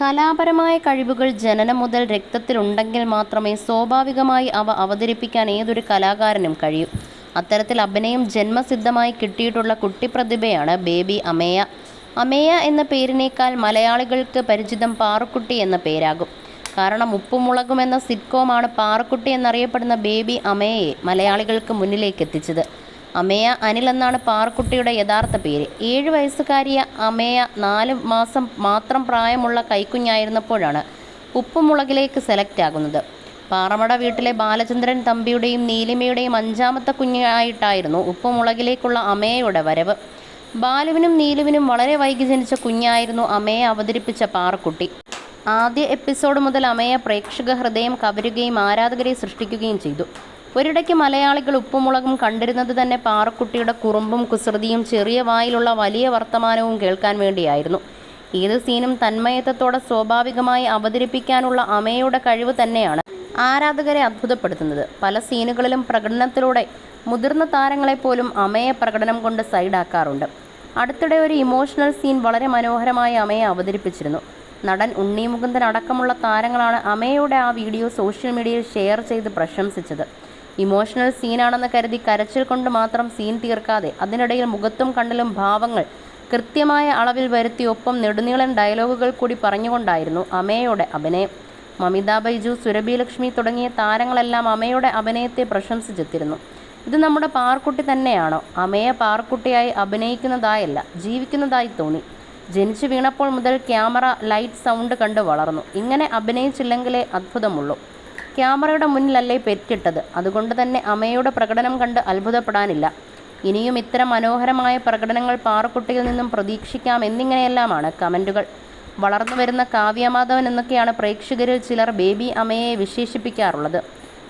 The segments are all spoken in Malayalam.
കലാപരമായ കഴിവുകൾ ജനനം മുതൽ രക്തത്തിലുണ്ടെങ്കിൽ മാത്രമേ സ്വാഭാവികമായി അവ അവതരിപ്പിക്കാൻ ഏതൊരു കലാകാരനും കഴിയൂ. അത്തരത്തിൽ അഭിനയം ജന്മസിദ്ധമായി കിട്ടിയിട്ടുള്ള കുട്ടിപ്രതിഭയാണ് ബേബി അമേയ. അമേയ എന്ന പേരിനേക്കാൾ മലയാളികൾക്ക് പരിചിതം പാറുക്കുട്ടി എന്ന പേരാകും. കാരണം ഉപ്പും മുളകും എന്ന സിറ്റ്കോമാണ് പാറുക്കുട്ടി എന്നറിയപ്പെടുന്ന ബേബി അമേയെ മലയാളികൾക്ക് മുന്നിലേക്കെത്തിച്ചത്. അമേയ അനിൽ എന്നാണ് പാർക്കുട്ടിയുടെ യഥാർത്ഥ പേര്. ഏഴ് വയസ്സുകാരിയ അമേയ നാല് മാസം മാത്രം പ്രായമുള്ള കൈക്കുഞ്ഞായിരുന്നപ്പോഴാണ് ഉപ്പുമുളകിലേക്ക് സെലക്ട് ആകുന്നത്. പാറമട വീട്ടിലെ ബാലചന്ദ്രൻ തമ്പിയുടെയും നീലിമയുടെയും അഞ്ചാമത്തെ കുഞ്ഞായിട്ടായിരുന്നു ഉപ്പുമുളകിലേക്കുള്ള അമേയുടെ വരവ്. ബാലുവിനും നീലുവിനും വളരെ വൈകി ജനിച്ച കുഞ്ഞായിരുന്നു അമേയ അവതരിപ്പിച്ച പാറക്കുട്ടി ആദ്യ എപ്പിസോഡ് മുതൽ അമേയ പ്രേക്ഷക ഹൃദയം കവരുകയും ആരാധകരെ സൃഷ്ടിക്കുകയും ചെയ്തു. ഒരിടയ്ക്ക് മലയാളികൾ ഉപ്പുമുളകും കണ്ടിരുന്നത് തന്നെ പാറക്കുട്ടിയുടെ കുറുമ്പും കുസൃതിയും ചെറിയ വായിലുള്ള വലിയ വർത്തമാനവും കേൾക്കാൻ വേണ്ടിയായിരുന്നു. ഏത് സീനും തന്മയത്വത്തോടെ സ്വാഭാവികമായി അവതരിപ്പിക്കാനുള്ള അമ്മയുടെ കഴിവ് തന്നെയാണ് ആരാധകരെ അത്ഭുതപ്പെടുത്തുന്നത്. പല സീനുകളിലും പ്രകടനത്തിലൂടെ മുതിർന്ന താരങ്ങളെപ്പോലും അമ്മയെ പ്രകടനം കൊണ്ട് സൈഡാക്കാറുണ്ട്. അടുത്തിടെ ഒരു ഇമോഷണൽ സീൻ വളരെ മനോഹരമായി അമ്മയെ അവതരിപ്പിച്ചിരുന്നു. നടൻ ഉണ്ണി മുകുന്ദൻ അടക്കമുള്ള താരങ്ങളാണ് അമ്മയുടെ ആ വീഡിയോ സോഷ്യൽ മീഡിയയിൽ ഷെയർ ചെയ്ത് പ്രശംസിച്ചത്. ഇമോഷണൽ സീനാണെന്ന് കരുതി കരച്ചിൽ കൊണ്ട് മാത്രം സീൻ തീർക്കാതെ അതിനിടയിൽ മുഖത്തും കണ്ണിലും ഭാവങ്ങൾ കൃത്യമായ അളവിൽ വരുത്തി ഒപ്പം നെടുനീളൻ ഡയലോഗുകൾ കൂടി പറഞ്ഞുകൊണ്ടായിരുന്നു അമ്മയുടെ അഭിനയം. മമിത ബൈജു, സുരഭി ലക്ഷ്മി തുടങ്ങിയ താരങ്ങളെല്ലാം അമ്മയുടെ അഭിനയത്തെ പ്രശംസിച്ചെത്തിയിരുന്നു. ഇത് നമ്മുടെ പാർക്കുട്ടി തന്നെയാണോ? അമ്മയെ പാർക്കുട്ടിയായി അഭിനയിക്കുന്നതായല്ല ജീവിക്കുന്നതായി തോന്നി. ജനിച്ചു വീണപ്പോൾ മുതൽ ക്യാമറ, ലൈറ്റ്, സൗണ്ട് കണ്ട് വളർന്നു. ഇങ്ങനെ അഭിനയിച്ചില്ലെങ്കിലേ അത്ഭുതമുള്ളൂ. ക്യാമറയുടെ മുന്നിലല്ലേ പെറ്റിട്ടത്. അതുകൊണ്ട് തന്നെ അമ്മയുടെ പ്രകടനം കണ്ട് അത്ഭുതപ്പെടാനില്ല. ഇനിയും ഇത്തരം മനോഹരമായ പ്രകടനങ്ങൾ പാറക്കുട്ടിയിൽ നിന്നും പ്രതീക്ഷിക്കാം എന്നിങ്ങനെയെല്ലാമാണ് കമന്റുകൾ വളർന്നു വരുന്ന കാവ്യമാധവൻ എന്നൊക്കെയാണ് പ്രേക്ഷകരിൽ ചിലർ ബേബി അമ്മയെ വിശേഷിപ്പിക്കാറുള്ളത്.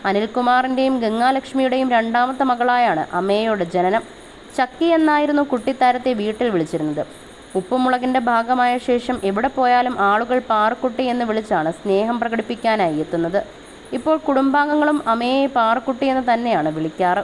അനിൽകുമാറിന്റെയും ഗംഗാലക്ഷ്മിയുടെയും രണ്ടാമത്തെ മകളായാണ് അമ്മയുടെ ജനനം. ചക്കി എന്നായിരുന്നു കുട്ടിത്താരത്തെ വീട്ടിൽ വിളിച്ചിരുന്നത്. ഉപ്പും മുളകിന്റെ ഭാഗമായ ശേഷം എവിടെ പോയാലും ആളുകൾ പാറക്കുട്ടി എന്ന് വിളിച്ചാണ് സ്നേഹം പ്രകടിപ്പിക്കാനായി എത്തുന്നത്. ഇപ്പോൾ കുടുംബാംഗങ്ങളും അമ്മയെ പാറക്കുട്ടി എന്ന് തന്നെയാണ് വിളിക്കാറ്.